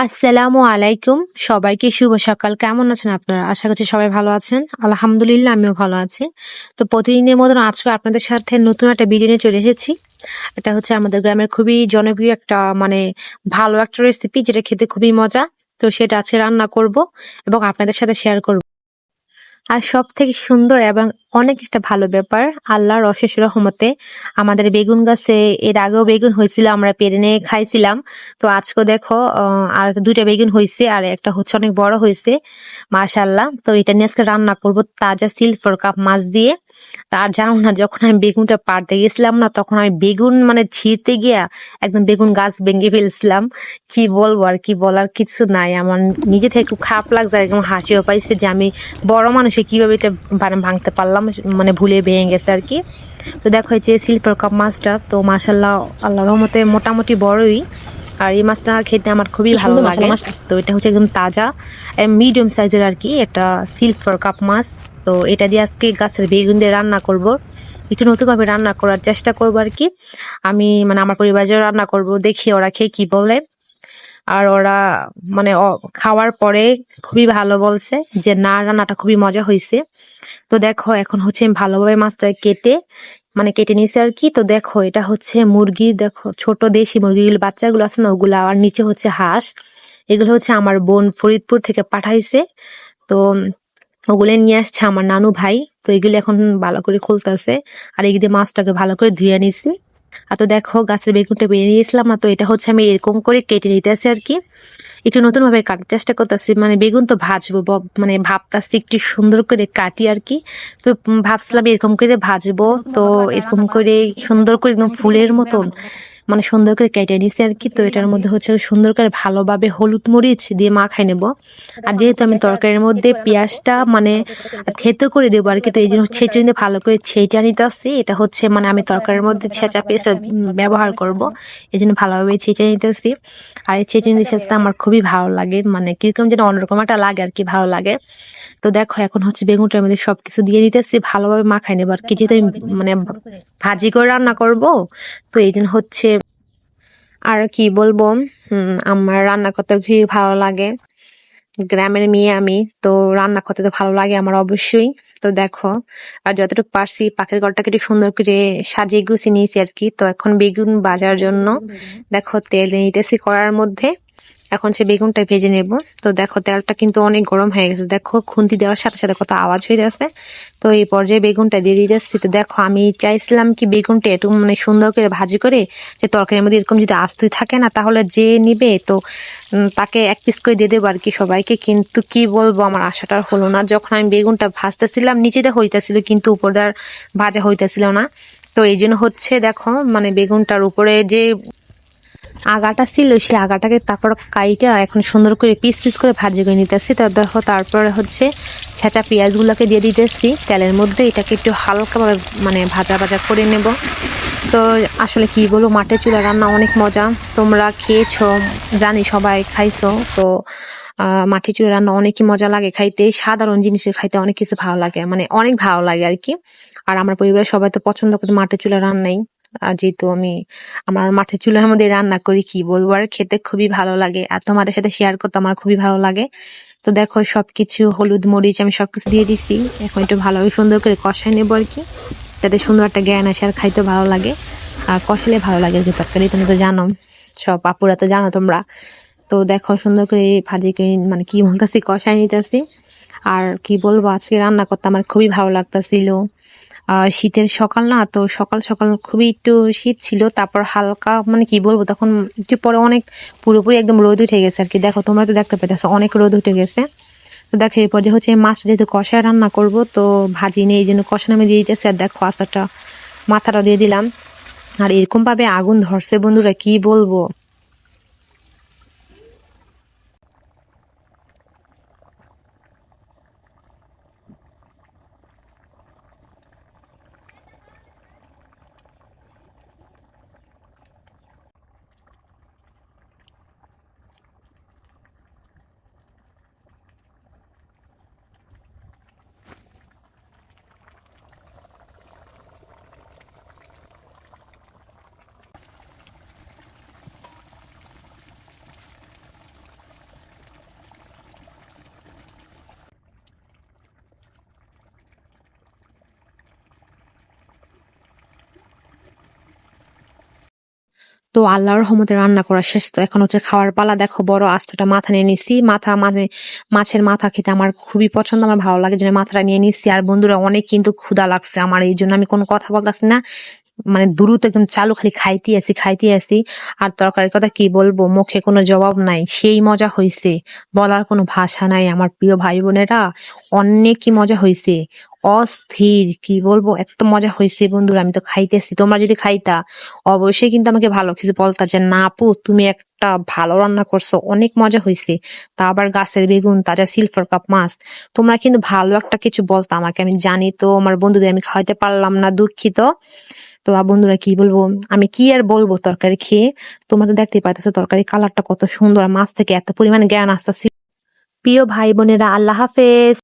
আসসালামু আলাইকুম। সবাইকে শুভ সকাল। কেমন আছেন আপনারা? আশা করছি সবাই ভালো আছেন। আলহামদুলিল্লাহ, আমিও ভালো আছি। তো প্রতিদিনের মতন আজকে আপনাদের সাথে নতুন একটা বিরিয়ানি চলে এসেছি। এটা হচ্ছে আমাদের গ্রামের খুবই জনপ্রিয় একটা মানে ভালো একটা রেসিপি যেটা খেতে খুবই মজা। তো সেটা আজকে রান্না করব এবং আপনাদের সাথে শেয়ার করব। আর সব থেকে সুন্দর এবং অনেক একটা ভালো ব্যাপার, আল্লাহর অশেষ রহমতে আমাদের বেগুন গাছে, এর আগেও বেগুন হয়েছিল, আমরা পেরে নিয়ে খাইছিলাম। তো আজকে দেখো আর দুইটা বেগুন হয়েছে, আর একটা হচ্ছে অনেক বড় হয়েছে মাশাল্লাহ তো এটা নিয়ে আজকে রান্না করব তাজা সিলভার কাপ মাছ দিয়ে। তার জানো না, যখন আমি বেগুনটা পাড়তে গেছিলাম না, তখন আমি বেগুন মানে ছিঁড়তে গিয়া একদম বেগুন গাছ ভেঙে ফেলছিলাম। কি বলব আর কি বলার কিছু নাই। আমার নিজে থেকে খুব খারাপ লাগছে, একদম হাসিও পাইছে যে আমি বড় মানুষে কীভাবে এটা ভাঙতে পারলাম মানে ভুলে ভেঙে গেছে আর কি। তো দেখো যে সিলভার কাপ মাছটা তো মাসাল্লাহ আল্লাহ রহমতে মোটামুটি বড়ই। আর এই মাছটা খেতে আমার খুবই ভালো লাগে। তো এটা হচ্ছে একদম তাজা মিডিয়াম সাইজের আর কি একটা সিলভার কাপ মাছ। তো এটা দিয়ে আজকে গাছের বেগুন দিয়ে রান্না করব। একটু নতুনভাবে রান্না করার চেষ্টা করব আর কি। আমি মানে আমার পরিবারের রান্না করব দেখি ওরা খেয়ে কি বলে। আর ওরা মানে খাওয়ার পরে খুবই ভালো বলছে যে, না, রান্নাটা খুবই মজা হয়েছে তো দেখো, এখন হচ্ছে আমি ভালোভাবে মাছটা কেটে মানে কেটে নিয়েছি আর কি। তো দেখো, এটা হচ্ছে মুরগি, দেখো, ছোট দেশি মুরগিগুলো বাচ্চাগুলো আছে না, ওগুলো আর নিচে হচ্ছে হাঁস। এগুলো হচ্ছে আমার বোন ফরিদপুর থেকে পাঠাইছে। তো ওগুলো নিয়ে আসছে আমার নানু ভাই। তো এগুলো এখন ভালো করে খুলতেছে। আর এগুলো মাছটাকে ভালো করে ধুয়ে নিছি। আর তো দেখো, গাছের বেগুনটা বেরিয়ে নিয়েছিলাম, আর তো এটা হচ্ছে আমি এরকম করে কেটে নিতেছি আর কি। একটু নতুনভাবে কাটার চেষ্টা করতেছি মানে বেগুন তো ভাজবো মানে ভাবতাছি একটু সুন্দর করে কাটি আর কি। তো ভাবছিলাম এরকম করে ভাজবো, তো এরকম করে সুন্দর করে একদম ফুলের মতন মানে সুন্দর করে কেটে নিছি আর কি। তো এটার মধ্যে হচ্ছে সুন্দর করে ভালোভাবে হলুদ মরিচ দিয়ে মাখাই নেব। আর যেহেতু আমি তরকারির মধ্যে পেঁয়াজটা মানে থেতো করে দেবো আর কি, তো এই জন্য ছেঁচে নিতে ভালো করে ছেঁচা নিতে আসছি এটা হচ্ছে মানে আমি তরকারির মধ্যে ছেঁচা পেঁয়াজ ব্যবহার করব। এই জন্য ভালোভাবে ছেঁচে নিতেছি। আর এই ছেঁচে নিতে ছেঁচতে আমার খুবই ভালো লাগে। মানে কীরকম যেন অন্যরকম একটা লাগে আর কি, ভালো লাগে। তো দেখো এখন হচ্ছে বেগুনটার মধ্যে সবকিছু দিয়ে নিতেছি, ভালোভাবে মাখাই নেব আর কি। যেহেতু আমি মানে ভাজি করে রান্না করব, তো এই জন্য হচ্ছে আর কি বলব? আমার রান্না করতে খুবই ভালো লাগে। গ্রামের মেয়ে আমি তো রান্না করতে তো ভালো লাগে আমার অবশ্যই। তো দেখো আর যতটুকু পারছি পাখির ঘরটাকে একটু সুন্দর করে সাজিয়ে গুছিয়ে নিয়েছি আর কি। তো এখন বেগুন বাজার জন্য দেখো তেল নিতেছি করার মধ্যে। এখন সে বেগুনটা ভেজে নেব। তো দেখো, তেলটা কিন্তু অনেক গরম হয়ে গেছে। দেখো, খুন্তি দেওয়ার সাথে সাথে কত আওয়াজ হয়ে যাচ্ছে। তো এই পর্যায়ে বেগুনটা দিয়ে দিতেছি। তো দেখো, আমি চাইছিলাম কি বেগুনটা একটু মানে সুন্দর করে ভাজি করে যে তরকারির মধ্যে এরকম যদি আস্তই থাকে না, তাহলে যে নিবে, তো তাকে এক পিস করে দিয়ে দেবো আর কি সবাইকে। কিন্তু কি বলব, আমার আশাটা হলো না। যখন আমি বেগুনটা ভাজতেছিলাম, নিচেতে হইতেছিল, কিন্তু উপরদার ভাজা হইতেছিল না। তো এই জন্য হচ্ছে, দেখো মানে বেগুনটার উপরে যে আগাটা ছিল, সেই আগাটাকে তারপর কাইটা এখন সুন্দর করে পিস পিস করে ভাজি করে নিতেছি। তো দেখো, তারপরে হচ্ছে ছেঁচা পেঁয়াজগুলোকে দিয়ে দিতেছি। তেলের মধ্যে এটাকে একটু হালকাভাবে মানে ভাজা ভাজা করে নেব। তো আসলে কি বলব মাটির চুলা রান্না অনেক মজা। তোমরা খেয়েছো, জানি সবাই খাইছো। তো মাটির চুলা রান্না অনেকই মজা লাগে খাইতে। সাধারণ জিনিসের খাইতে অনেক কিছু ভালো লাগে মানে অনেক ভালো লাগে আর কি। আর আমার পরিবারের সবাই তো পছন্দ করে মাটির চুলা রান্নাই। আর যেহেতু আমি আমার মাটির চুলার মধ্যে রান্না করি, কি বলব? আর খেতে খুবই ভালো লাগে। আর তোমাদের সাথে শেয়ার করতে আমার খুবই ভালো লাগে। তো দেখো, সবকিছু হলুদ, মরিচ আমি সবকিছু দিয়ে দিছি। এখন একটু ভালোভাবে সুন্দর করে কষাই নেব আর কি। যাতে সুন্দর একটা জ্ঞান আসে আর খাইতে ভালো লাগে। আর কষালে ভালো লাগে আর কি তরকারি, তুমি তো জানো। সব আপুরা তো জানো তোমরা। তো দেখো, সুন্দর করে ভাজি করে মানে কি বলতেছি কষাই নিতেছি। আর কি বলব, আজকে রান্না করতে আমার খুবই ভালো লাগতেছিল। শীতের সকাল না, তো সকাল সকাল খুবই একটু শীত ছিল, তারপর হালকা মানে কি বলব, তখন একটু পরে অনেক পুরোপুরি একদম রোদ উঠে গেছে আর কি। দেখো, তোমরা তো দেখতে পেতেছো, অনেক রোদ উঠে গেছে। তো দেখো, এরপর যে হচ্ছে মাছটা যেহেতু কষায় রান্না করব, তো ভাজি নেই এই জন্য কষা নামে দিয়ে দিতেছে। আর দেখো আস্তাটা মাথাটা দিয়ে দিলাম। আর এরকমভাবে আগুন ধরছে, বন্ধুরা, কি বলব? তো আল্লাহর রহমতে রান্না করা শেষ। তো এখন হচ্ছে খাওয়ার পালা। দেখো বড় আস্তটা মাথা নিয়ে নিছি। মাথা মানে মাছের মাথা খেতে আমার খুবই পছন্দ। আমার ভালো লাগে জন্য মাথাটা নিয়ে নিছি। আর বন্ধুরা, অনেক কিন্তু ক্ষুধা লাগছে আমার। এই জন্য আমি কোনো কথা বলতেছি না। মানে দ্রুত একদম চালু খালি খাইতে আছি খাইতে আছি আর তরকারির কথা কি বলব? মুখে কোনো জবাব নাই। সেই মজা হয়েছে বলার কোনো ভাষা নাই আমার প্রিয় ভাই বোনেরা অনেকই মজা হয়েছে অস্থির, কি বলব? এত মজা হয়েছে বন্ধুরা, আমি তো খাইতেছি। তোমরা যদি খাইতা, অবশ্যই কিন্তু আমাকে ভালো কিছু বলতা যে, না আপু, তুমি একটা ভালো রান্না করছ। অনেক মজা হয়েছে তা আবার গাছের বেগুন, তাজা সিলভার কাপ মাছ। তোমরা কিন্তু ভালো একটা কিছু বলতা আমাকে। আমি জানি তো, আমার বন্ধুদের আমি খাওয়াইতে পারলাম না, দুঃখিত। তো বন্ধুরা কি বলব? আমি কি আর বলব তরকারি খেয়ে? তোমাদের তো দেখতেই পাইতেছো তরকারি কালারটা কত সুন্দর মাছ থেকে এত পরিমাণে জ্ঞান আসতেছি। প্রিয় ভাই বোনেরা, আল্লাহ হাফেজ।